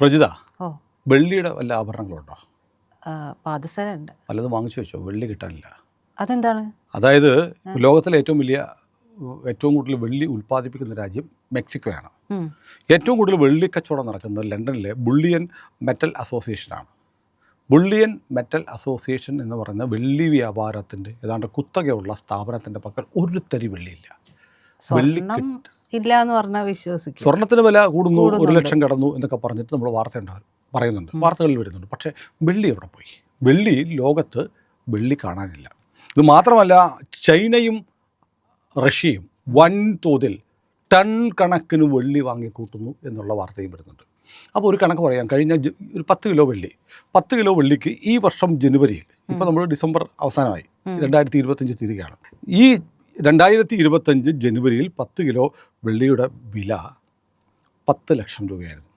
പ്രജിത ഓ. വെള്ളിയുടെ വല്ല ആഭരണങ്ങളുണ്ടോ? പാദസരമുണ്ട് പലതും വാങ്ങിച്ചു വെച്ചോ? വെള്ളി കിട്ടാനില്ല. അതെന്താണ്? അതായത് ലോകത്തിലെ ഏറ്റവും വലിയ ഏറ്റവും കൂടുതൽ വെള്ളി ഉൽപ്പാദിപ്പിക്കുന്ന രാജ്യം മെക്സിക്കോയാണ്. ഏറ്റവും കൂടുതൽ വെള്ളി കച്ചവടം നടക്കുന്നത് ലണ്ടനിലെ ബുള്ളിയൻ മെറ്റൽ അസോസിയേഷനാണ്. ബുള്ളിയൻ മെറ്റൽ അസോസിയേഷൻ എന്ന് പറയുന്ന വെള്ളി വ്യാപാരത്തിന്റെ ഏതാണ്ട് കുത്തകയുള്ള സ്ഥാപനത്തിന്റെ പക്കൽ ഒരു തരി വെള്ളിയില്ല. വെള്ളി സ്വർണം ഇല്ല എന്ന് പറഞ്ഞാൽ വിശ്വസിക്കും. സ്വർണത്തിന് വില കൂടുന്നു ഒരു ലക്ഷം കടന്നു എന്നൊക്കെ പറഞ്ഞിട്ട് നമ്മൾ വാർത്ത ഉണ്ടാകും പറയുന്നുണ്ട് വാർത്തകളിൽ വരുന്നുണ്ട്. പക്ഷേ വെള്ളി എവിടെ പോയി? വെള്ളി ലോകത്ത് വെള്ളി കാണാനില്ല. ഇത് മാത്രമല്ല ചൈനയും റഷ്യയും വൻതോതിൽ ടൺ കണക്കിന് വെള്ളി വാങ്ങിക്കൂട്ടുന്നു എന്നുള്ള വാർത്തയും വരുന്നുണ്ട്. അപ്പോൾ ഒരു കണക്ക് പറയാം. കഴിഞ്ഞ ഒരു പത്ത് കിലോ വെള്ളി. പത്ത് കിലോ വെള്ളിക്ക് ഈ വർഷം ജനുവരിയിൽ ഇപ്പോൾ നമ്മൾ ഡിസംബർ അവസാനമായി രണ്ടായിരത്തി ഇരുപത്തഞ്ച് തീരുകയാണ് ഈ രണ്ടായിരത്തി ഇരുപത്തഞ്ച് ജനുവരിയിൽ പത്ത് കിലോ വെള്ളിയുടെ വില പത്ത് ലക്ഷം രൂപയായിരുന്നു.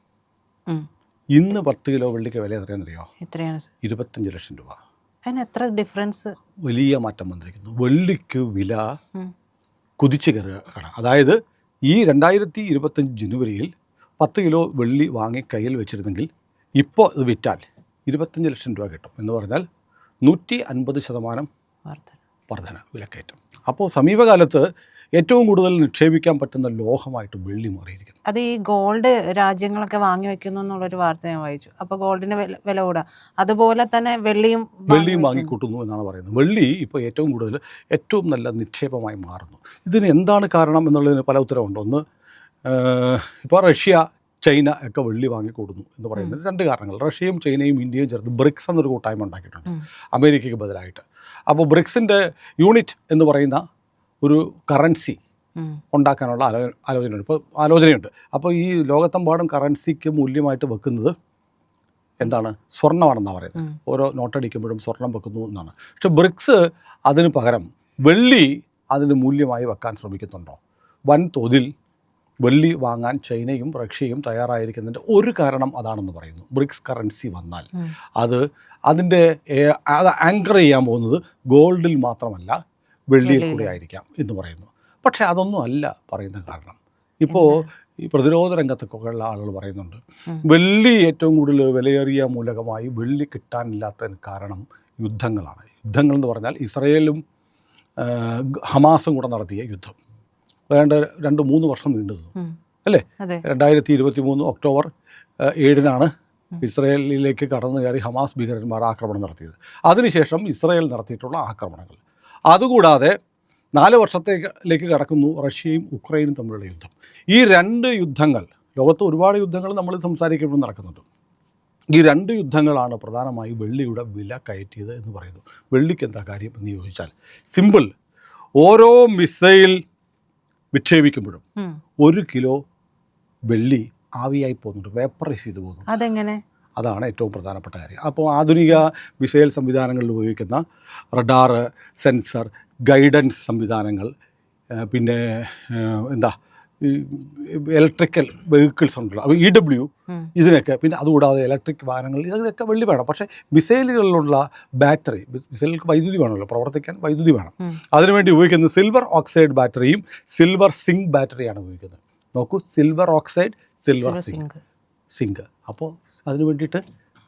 ഇന്ന് പത്ത് കിലോ വെള്ളിക്ക് വില എത്രയാണെന്നറിയോ? എത്രയാണ്? ഇരുപത്തഞ്ച് ലക്ഷം രൂപ. എത്ര ഡിഫറൻസ് വലിയ മാറ്റം വന്നിരിക്കുന്നു. വെള്ളിക്ക് വില കുതിച്ചു കയറുകയാണ്. അതായത് ഈ രണ്ടായിരത്തി ഇരുപത്തഞ്ച് ജനുവരിയിൽ പത്ത് കിലോ വെള്ളി വാങ്ങി കയ്യിൽ വെച്ചിരുന്നെങ്കിൽ ഇപ്പോൾ ഇത് വിറ്റാൽ ഇരുപത്തഞ്ച് ലക്ഷം രൂപ കിട്ടും എന്ന് പറഞ്ഞാൽ നൂറ്റി അൻപത് ശതമാനം വർധന. വർധന വിലക്കയറ്റം. അപ്പോൾ സമീപകാലത്ത് ഏറ്റവും കൂടുതൽ നിക്ഷേപിക്കാൻ പറ്റുന്ന ലോഹമായിട്ട് വെള്ളി മാറിയിരിക്കുന്നു. അത് ഈ ഗോൾഡ് രാജ്യങ്ങളൊക്കെ വാങ്ങി വെക്കുന്നു എന്നുള്ളൊരു വാർത്ത ഞാൻ വായിച്ചു. അപ്പോൾ ഗോൾഡിന് വില വില കൂടാ. അതുപോലെ തന്നെ വെള്ളിയും വെള്ളിയും വാങ്ങിക്കൂട്ടുന്നു എന്നാണ് പറയുന്നത്. വെള്ളി ഇപ്പോൾ ഏറ്റവും കൂടുതൽ ഏറ്റവും നല്ല നിക്ഷേപമായി മാറുന്നു. ഇതിന് എന്താണ് കാരണം എന്നുള്ളതിന് പല ഉത്തരവുണ്ട്. ഒന്ന് ഇപ്പോൾ റഷ്യ ചൈന ഒക്കെ വെള്ളി വാങ്ങിക്കൂടുന്നു എന്ന് പറയുന്നത് രണ്ട് കാരണങ്ങൾ. റഷ്യയും ചൈനയും ഇന്ത്യയും ചേർത്ത് ബ്രിക്സ് എന്നൊരു കൂട്ടായ്മ ഉണ്ടാക്കിയിട്ടുണ്ട്. അമേരിക്കയ്ക്ക് ബദലായിട്ട്. അപ്പോൾ ബ്രിക്സിന്റെ യൂണിറ്റ് എന്ന് പറയുന്ന ഒരു കറൻസി ഉണ്ടാക്കാനുള്ള ആലോ ആലോചനയുണ്ട്. ഇപ്പോൾ ആലോചനയുണ്ട്. അപ്പോൾ ഈ ലോകത്തെമ്പാടും കറൻസിക്ക് മൂല്യമായിട്ട് വെക്കുന്നത് എന്താണ്? സ്വർണമാണെന്നാണ് പറയുന്നത്. ഓരോ നോട്ടടിക്കുമ്പോഴും സ്വർണം വെക്കുന്നു എന്നാണ്. പക്ഷെ ബ്രിക്സ് അതിന് പകരം വെള്ളി അതിന് മൂല്യമായി വെക്കാൻ ശ്രമിക്കുന്നുണ്ടോ? വൻതോതിൽ വെള്ളി വാങ്ങാൻ ചൈനയും റഷ്യയും തയ്യാറായിരിക്കുന്നതിന്റെ ഒരു കാരണം അതാണെന്ന് പറയുന്നു. ബ്രിക്സ് കറൻസി വന്നാൽ അത് അതിന്റെ അത് ആങ്കർ ചെയ്യാൻ പോകുന്നത് ഗോൾഡിൽ മാത്രമല്ല വെള്ളിയിൽ കൂടെ ആയിരിക്കാം എന്ന് പറയുന്നു. പക്ഷേ അതൊന്നും അല്ല പറയുന്ന കാരണം. ഇപ്പോൾ ഈ പ്രതിരോധ രംഗത്തൊക്കെ ഉള്ള ആളുകൾ പറയുന്നുണ്ട് വെള്ളി ഏറ്റവും കൂടുതൽ വിലയേറിയ മൂലകമായി വെള്ളി കിട്ടാനില്ലാത്തതിന് കാരണം യുദ്ധങ്ങളാണ്. യുദ്ധങ്ങൾ എന്ന് പറഞ്ഞാൽ ഇസ്രയേലും ഹമാസും കൂടെ നടത്തിയ യുദ്ധം. വേണ്ട രണ്ട് മൂന്ന് വർഷം നീണ്ടു. അല്ലേ? രണ്ടായിരത്തി ഇരുപത്തി മൂന്ന് ഒക്ടോബർ ഏഴിനാണ് ഇസ്രയേലിലേക്ക് കടന്നു കയറി ഹമാസ് ഭീകരന്മാർ ആക്രമണം നടത്തിയത്. അതിനുശേഷം ഇസ്രയേൽ നടത്തിയിട്ടുള്ള ആക്രമണങ്ങൾ. അതുകൂടാതെ നാല് വർഷത്തേക്ക് കടക്കുന്നു റഷ്യയും ഉക്രൈനും തമ്മിലുള്ള യുദ്ധം. ഈ രണ്ട് യുദ്ധങ്ങൾ ലോകത്ത് ഒരുപാട് യുദ്ധങ്ങൾ നമ്മൾ സംസാരിക്കുമ്പോൾ നടക്കുന്നുണ്ട്. ഈ രണ്ട് യുദ്ധങ്ങളാണ് പ്രധാനമായും വെള്ളിയുടെ വില കയറ്റിയത് എന്ന് പറയുന്നു വെള്ളിക്ക് എന്താ കാര്യം എന്ന് ചോദിച്ചാൽ സിമ്പിൾ. ഓരോ മിസൈൽ വിക്ഷേപിക്കുമ്പോഴും. ഒരു കിലോ വെള്ളി ആവിയായി പോകുന്നുണ്ട്. വേപ്പറൈസ് ചെയ്ത് പോകുന്നു. അതെങ്ങനെ? അതാണ് ഏറ്റവും പ്രധാനപ്പെട്ട കാര്യം. അപ്പോൾ ആധുനിക മിസൈൽ സംവിധാനങ്ങളിൽ ഉപയോഗിക്കുന്ന റഡാറ് സെൻസർ ഗൈഡൻസ് സംവിധാനങ്ങൾ പിന്നെ എന്താ ഈ ഇലക്ട്രിക്കൽ വെഹിക്കിൾസ് ഉണ്ടല്ലോ. അപ്പോൾ ഇ ഡബ്ല്യു ഇതിനൊക്കെ പിന്നെ അതുകൂടാതെ ഇലക്ട്രിക് വാഹനങ്ങൾ ഇതിനൊക്കെ വെള്ളി വേണം. പക്ഷേ മിസൈലുകളിലുള്ള ബാറ്ററി മിസൈലുകൾക്ക് വൈദ്യുതി വേണമല്ലോ പ്രവർത്തിക്കാൻ വൈദ്യുതി വേണം. അതിനുവേണ്ടി ഉപയോഗിക്കുന്നത് സിൽവർ ഓക്സൈഡ് ബാറ്ററിയും സിൽവർ സിങ്ക് ബാറ്ററിയാണ് ഉപയോഗിക്കുന്നത്. നോക്കൂ silver oxide silver zinc zinc zinc അപ്പോൾ അതിന് വേണ്ടിയിട്ട്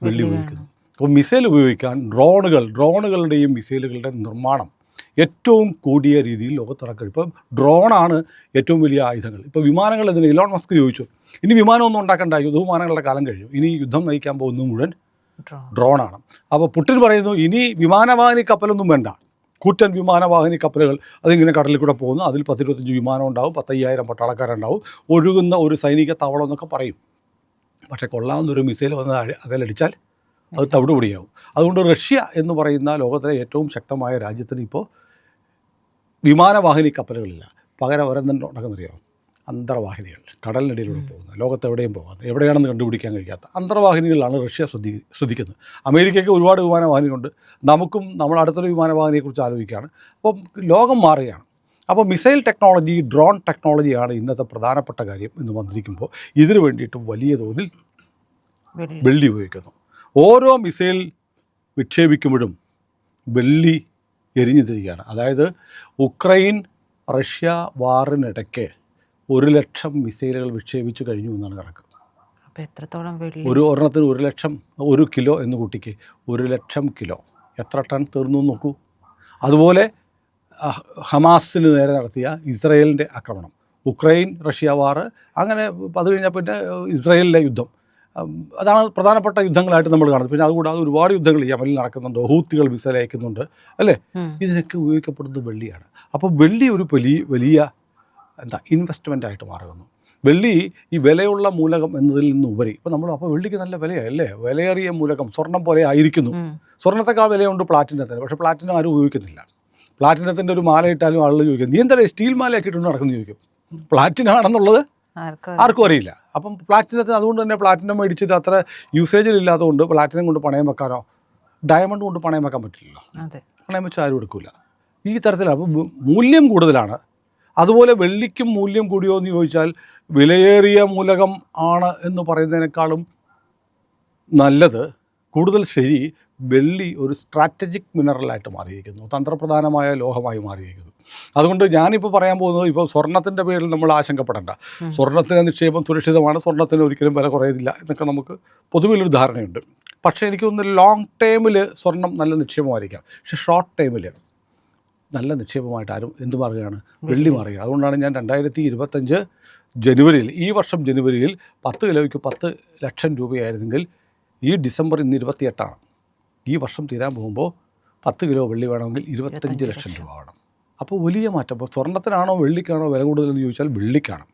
വെള്ളി ഉപയോഗിക്കുന്നു. അപ്പോൾ മിസൈൽ ഉപയോഗിക്കാൻ ഡ്രോണുകൾ ഡ്രോണുകളുടെയും മിസൈലുകളുടെയും നിർമ്മാണം ഏറ്റവും കൂടിയ രീതിയിൽ ലോകത്തിറക്കും. ഇപ്പം ഡ്രോണാണ് ഏറ്റവും വലിയ ആയുധങ്ങൾ. ഇപ്പോൾ വിമാനങ്ങൾ ഇതിന് ഇലോൺ മസ്ക് ചോദിച്ചു. ഇനി വിമാനമൊന്നും ഉണ്ടാക്കണ്ട. യുദ്ധവിമാനങ്ങളുടെ കാലം കഴിഞ്ഞു. ഇനി യുദ്ധം നയിക്കാൻ പോകുന്ന മുഴുവൻ ഡ്രോ ഡ്രോണാണ്. അപ്പോൾ പുട്ടിൻ പറയുന്നു ഇനി വിമാനവാഹിനി കപ്പലൊന്നും വേണ്ട. കൂറ്റൻ വിമാനവാഹിനി കപ്പലുകൾ അതിങ്ങനെ കടലിൽ കൂടെ പോകുന്നു. അതിൽ പത്തിരുപത്തഞ്ച് വിമാനം ഉണ്ടാവും. പത്തയ്യായിരം പട്ടാളക്കാരുണ്ടാവും. ഒഴുകുന്ന ഒരു സൈനിക താവളം എന്നൊക്കെ പറയും. പക്ഷേ കൊള്ളാവുന്ന ഒരു മിസൈൽ വന്ന് അതിലടിച്ചാൽ അത് തവിടുപൊടിയാവും അതുകൊണ്ട് റഷ്യ എന്ന് പറയുന്ന ലോകത്തിലെ ഏറ്റവും ശക്തമായ രാജ്യത്തിന് ഇപ്പോൾ വിമാനവാഹിനി കപ്പലുകളില്ല. പകരം അവരെന്തുണ്ട് നടക്കുന്നറിയോ അന്തർവാഹിനികൾ. കടലിനടിയിലൂടെ പോകുന്നത്. ലോകത്ത് എവിടെയും പോകുന്നത് എവിടെയാണെന്ന് കണ്ടുപിടിക്കാൻ കഴിയാത്ത അന്തർവാഹിനികളാണ് റഷ്യ ശ്രദ്ധി ശ്രദ്ധിക്കുന്നത്. അമേരിക്കയ്ക്ക് ഒരുപാട് വിമാനവാഹിനിയുണ്ട് നമുക്കും നമ്മൾ അടുത്തൊരു വിമാനവാഹിനിയെക്കുറിച്ച് ആലോചിക്കുകയാണ്. അപ്പം ലോകം മാറുകയാണ്. അപ്പോൾ മിസൈൽ ടെക്നോളജി ഡ്രോൺ ടെക്നോളജിയാണ് ഇന്നത്തെ പ്രധാനപ്പെട്ട കാര്യം എന്ന് വന്നിരിക്കുമ്പോൾ ഇതിനു വേണ്ടിയിട്ട് വലിയ തോതിൽ വെള്ളി ഉപയോഗിക്കുന്നു. ഓരോ മിസൈൽ വിക്ഷേപിക്കുമ്പോഴും വെള്ളി എരിഞ്ഞു തിരികയാണ് അതായത് ഉക്രൈൻ റഷ്യ വാറിനിടയ്ക്ക് ഒരു ലക്ഷം മിസൈലുകൾ വിക്ഷേപിച്ചു കഴിഞ്ഞു എന്നാണ് കണക്ക്. അപ്പോൾ എത്രത്തോളം ഒരു ഒരെണ്ണത്തിന് ഒരു ലക്ഷം ഒരു കിലോ എന്ന് കൂട്ടിക്ക് ഒരു ലക്ഷം കിലോ. എത്ര ടൺ തീർന്നു എന്ന് നോക്കൂ. അതുപോലെ ഹമാസിന് നേരെ നടത്തിയ ഇസ്രയേലിന്റെ ആക്രമണം. ഉക്രൈൻ റഷ്യ വാർ അങ്ങനെ അത് കഴിഞ്ഞാൽ പിന്നെ ഇസ്രയേലിലെ യുദ്ധം. അതാണ് പ്രധാനപ്പെട്ട യുദ്ധങ്ങളായിട്ട് നമ്മൾ കാണുന്നത്. പിന്നെ അതുകൂടാതെ ഒരുപാട് യുദ്ധങ്ങൾ യമനിൽ നടക്കുന്നുണ്ട്. ഹൂത്തികൾ മിസൈൽ അയക്കുന്നുണ്ട്. അല്ലേ. ഇതിനൊക്കെ ഉപയോഗിക്കപ്പെടുന്നത് വെള്ളിയാണ്. അപ്പോൾ വെള്ളി ഒരു വലിയ വലിയ എന്താ ഇൻവെസ്റ്റ്മെന്റ് ആയിട്ട് മാറുന്നു. വെള്ളി ഈ വിലയുള്ള മൂലകം എന്നതിൽ നിന്ന് ഉപരി ഇപ്പോൾ നമ്മൾ അപ്പോൾ വെള്ളിക്ക് നല്ല വിലയല്ലേ വിലയേറിയ മൂലകം സ്വർണം പോലെ ആയിരിക്കുന്നു. ഉം. സ്വർണത്തെക്കാൾ വിലയുണ്ട് പ്ലാറ്റിനത്തിന് പക്ഷേ പ്ലാറ്റിനം ആരും ഉപയോഗിക്കുന്നില്ല. പ്ലാറ്റിനത്തിന്റെ ഒരു മാല ഇട്ടാലും ആളുകൾ ചോദിക്കും നീ എന്താ സ്റ്റീൽ മാല ഇട്ടുകൊണ്ട് നടക്കുന്നു ചോദിക്കും. പ്ലാറ്റിനം ആണെന്നുള്ളത് ആർക്കും അറിയില്ല. അപ്പം പ്ലാറ്റിനത്തിന് അതുകൊണ്ട് തന്നെ പ്ലാറ്റിനം മേടിച്ചിട്ട് അത്ര യൂസേജിൽ ഇല്ലാത്തതുകൊണ്ട് പ്ലാറ്റിനം കൊണ്ട് പണയം വെക്കാനോ ഡയമണ്ട് കൊണ്ട് പണയം വെക്കാൻ പറ്റില്ലല്ലോ. പണയം വെച്ച് ആരും എടുക്കില്ല ഈ തരത്തിലാണ്. അപ്പം മൂല്യം കൂടുതലാണ്. അതുപോലെ വെള്ളിക്കും മൂല്യം കൂടിയോ എന്ന് ചോദിച്ചാൽ വിലയേറിയ മൂലകം ആണ് എന്ന് പറയുന്നതിനേക്കാളും നല്ലത്. കൂടുതൽ ശരി വെള്ളി ഒരു സ്ട്രാറ്റജിക് മിനറലായിട്ട് മാറിയിരിക്കുന്നു. തന്ത്രപ്രധാനമായ ലോഹമായി മാറിയിരിക്കുന്നു. അതുകൊണ്ട് ഞാനിപ്പോൾ പറയാൻ പോകുന്നത് ഇപ്പോൾ സ്വർണത്തിന്റെ പേരിൽ നമ്മൾ ആശങ്കപ്പെടേണ്ട. സ്വർണത്തിന് നിക്ഷേപം സുരക്ഷിതമാണ്. സ്വർണത്തിന് ഒരിക്കലും വില കുറയുന്നില്ല എന്നൊക്കെ നമുക്ക് പൊതുവിലൊരു ധാരണയുണ്ട്. പക്ഷേ എനിക്ക് തോന്നുന്നു ലോങ് ടേമിൽ സ്വർണം നല്ല നിക്ഷേപമായിരിക്കാം. പക്ഷേ ഷോർട്ട് ടൈമിൽ നല്ല നിക്ഷേപമായിട്ട് ആരും എന്ത് മാറുകയാണ്? വെള്ളി മാറുകയാണ്. അതുകൊണ്ടാണ് ഞാൻ രണ്ടായിരത്തി ഇരുപത്തഞ്ച് ജനുവരിയിൽ ഈ വർഷം ജനുവരിയിൽ പത്ത് കിലോയ്ക്ക് പത്ത് ലക്ഷം രൂപയായിരുന്നെങ്കിൽ ഈ ഡിസംബർ ഇന്ന് ഇരുപത്തിയെട്ടാണ്. ഈ വർഷം തീരാൻ പോകുമ്പോൾ പത്ത് കിലോ വെള്ളി വേണമെങ്കിൽ ഇരുപത്തഞ്ച് ലക്ഷം. രൂപ വേണം. അപ്പോൾ വലിയ മാറ്റം. അപ്പോൾ സ്വർണത്തിനാണോ വെള്ളിക്കാണോ വില കൂടുതലെന്ന് ചോദിച്ചാൽ വെള്ളിക്കാണ്.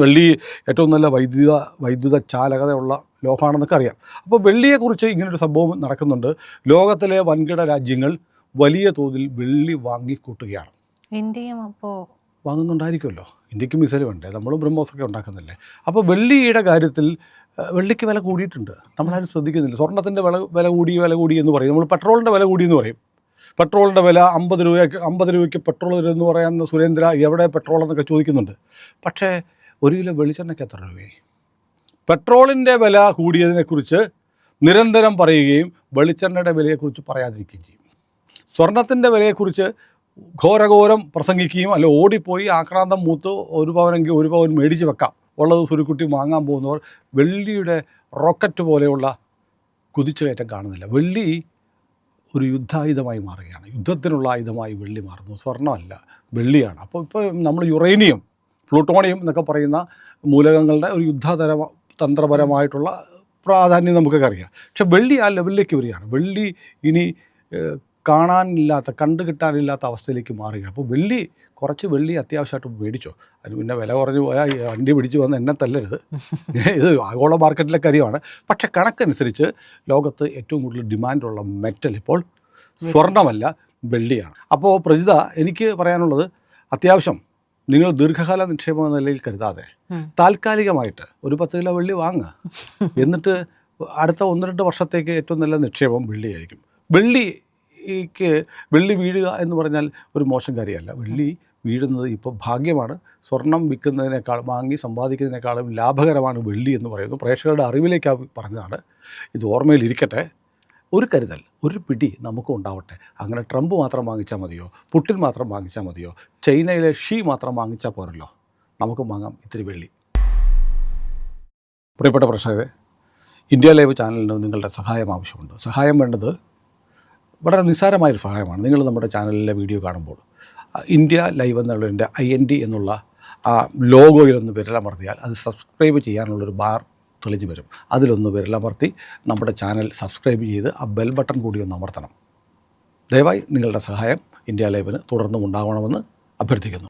വെള്ളി ഏറ്റവും നല്ല വൈദ്യുത വൈദ്യുത ചാലകതയുള്ള ലോഹമാണെന്നൊക്കെ അറിയാം. അപ്പോൾ വെള്ളിയെക്കുറിച്ച് ഇങ്ങനൊരു സംഭവം നടക്കുന്നുണ്ട്. ലോകത്തിലെ വൻകിട രാജ്യങ്ങൾ വലിയ തോതിൽ വെള്ളി വാങ്ങിക്കൂട്ടുകയാണ്. ഇന്ത്യയും അപ്പോൾ വാങ്ങുന്നുണ്ടായിരിക്കുമല്ലോ. ഇന്ത്യയ്ക്ക് മിസൈൽ വേണ്ടേ? നമ്മളും ബ്രഹ്മോസൊക്കെ ഉണ്ടാക്കുന്നില്ലേ? അപ്പോൾ വെള്ളിയുടെ കാര്യത്തിൽ വെള്ളിക്ക് വില കൂടിയിട്ടുണ്ട്. നമ്മളാരും ശ്രദ്ധിക്കുന്നില്ല. സ്വർണത്തിന്റെ വില വില കൂടി വില കൂടി എന്ന് പറയും. നമ്മൾ പെട്രോളിന്റെ വില കൂടി എന്ന് പറയും. പെട്രോളിന്റെ വില അമ്പത് രൂപയ്ക്ക് അമ്പത് രൂപയ്ക്ക് പെട്രോൾ എന്ന് പറയുന്ന സുരേന്ദ്ര എവിടെ പെട്രോൾ എന്നൊക്കെ ചോദിക്കുന്നുണ്ട്. പക്ഷേ ഒരു കിലോ വെളിച്ചെണ്ണയ്ക്ക് എത്ര രൂപയായി? പെട്രോളിന്റെ വില കൂടിയതിനെക്കുറിച്ച് നിരന്തരം പറയുകയും വെളിച്ചെണ്ണയുടെ വിലയെക്കുറിച്ച് പറയാതിരിക്കുകയും ചെയ്യും. സ്വർണത്തിന്റെ വിലയെക്കുറിച്ച് ഘോരഘോരം പ്രസംഗിക്കുകയും അല്ല ഓടിപ്പോയി ആക്രാന്തം മൂത്ത് ഒരു പവനെങ്കിൽ ഒരു പവൻ മേടിച്ച് വെക്കാം. ഉള്ളത് സുരുക്കുട്ടി വാങ്ങാൻ പോകുന്നവർ വെള്ളിയുടെ റോക്കറ്റ് പോലെയുള്ള കുതിച്ചുകയറ്റം കാണുന്നില്ല. വെള്ളി ഒരു യുദ്ധായുധമായി മാറുകയാണ്. യുദ്ധത്തിനുള്ള ആയുധമായി വെള്ളി മാറുന്നു. സ്വർണമല്ല വെള്ളിയാണ്. അപ്പോൾ ഇപ്പോൾ നമ്മൾ യുറേനിയം പ്ലൂട്ടോണിയം എന്നൊക്കെ പറയുന്ന മൂലകങ്ങളുടെ ഒരു യുദ്ധതര തന്ത്രപരമായിട്ടുള്ള പ്രാധാന്യം നമുക്കൊക്കെ അറിയാം. പക്ഷെ വെള്ളി ആ ലെവലിലേക്ക് വരികയാണ് വെള്ളി ഇനി കാണാനില്ലാത്ത കണ്ടു കിട്ടാനില്ലാത്ത അവസ്ഥയിലേക്ക് മാറുകയാണ്. അപ്പോൾ വെള്ളി കുറച്ച് വെള്ളി അത്യാവശ്യമായിട്ട് മേടിച്ചോ. അതിന് പിന്നെ വില കുറഞ്ഞു പോയാൽ വണ്ടി പിടിച്ച് വന്ന് എന്നെ തല്ലരുത്. ഇത് ആഗോള മാർക്കറ്റിലെ കാര്യമാണ്. പക്ഷെ കണക്കനുസരിച്ച് ലോകത്ത് ഏറ്റവും കൂടുതൽ ഡിമാൻഡുള്ള മെറ്റൽ ഇപ്പോൾ സ്വർണമല്ല വെള്ളിയാണ്. അപ്പോൾ പ്രജിത എനിക്ക് പറയാനുള്ളത് അത്യാവശ്യം നിങ്ങൾ ദീർഘകാല നിക്ഷേപം എന്ന നിലയിൽ കരുതാതെ. താൽക്കാലികമായിട്ട് ഒരു പത്ത് കിലോ വെള്ളി വാങ്ങുക എന്നിട്ട് അടുത്ത ഒന്ന് രണ്ട് വർഷത്തേക്ക് ഏറ്റവും നല്ല നിക്ഷേപം വെള്ളിയായിരിക്കും. വെള്ളിക്ക് വെള്ളി വീഴുക എന്ന് പറഞ്ഞാൽ ഒരു മോശം കാര്യമല്ല. വെള്ളി വീഴുന്നത് ഇപ്പോൾ ഭാഗ്യമാണ്. സ്വർണം വിൽക്കുന്നതിനേക്കാൾ വാങ്ങി സമ്പാദിക്കുന്നതിനേക്കാളും ലാഭകരമാണ് വെള്ളി എന്ന് പറയുന്നു. പ്രേക്ഷകരുടെ അറിവിലേക്ക് പറഞ്ഞതാണ്. ഇത് ഓർമ്മയിൽ ഇരിക്കട്ടെ. ഒരു കരുതൽ ഒരു പിടി നമുക്കും ഉണ്ടാവട്ടെ. അങ്ങനെ ട്രംപ് മാത്രം വാങ്ങിച്ചാൽ മതിയോ? പുട്ടിൻ മാത്രം വാങ്ങിച്ചാൽ മതിയോ? ചൈനയിലെ ഷീ മാത്രം വാങ്ങിച്ചാൽ പോരല്ലോ? നമുക്കും വാങ്ങാം ഇത്തിരി വെള്ളി. പ്രിയപ്പെട്ട പ്രേക്ഷകരെ ഇന്ത്യ ലൈവ് ചാനലിന് നിങ്ങളുടെ സഹായം ആവശ്യമുണ്ട്. സഹായം വേണ്ടത് വളരെ നിസ്സാരമായൊരു സഹായമാണ്. നിങ്ങൾ നമ്മുടെ ചാനലിലെ വീഡിയോ കാണുമ്പോൾ ഇന്ത്യ ലൈവ് എന്നുള്ളതിന്റെ ഐ എൻ ഡി എന്നുള്ള ആ ലോഗോയിലൊന്ന് വിരലമർത്തിയാൽ അത് സബ്സ്ക്രൈബ് ചെയ്യാനുള്ളൊരു ബാർ തെളിഞ്ഞു വരും. അതിലൊന്ന് വിരലമർത്തി നമ്മുടെ ചാനൽ സബ്സ്ക്രൈബ് ചെയ്ത് ആ ബെൽ ബട്ടൺ കൂടി ഒന്ന് അമർത്തണം. ദയവായി നിങ്ങളുടെ സഹായം ഇന്ത്യ ലൈവിന് തുടർന്നും ഉണ്ടാവണമെന്ന് അഭ്യർത്ഥിക്കുന്നു.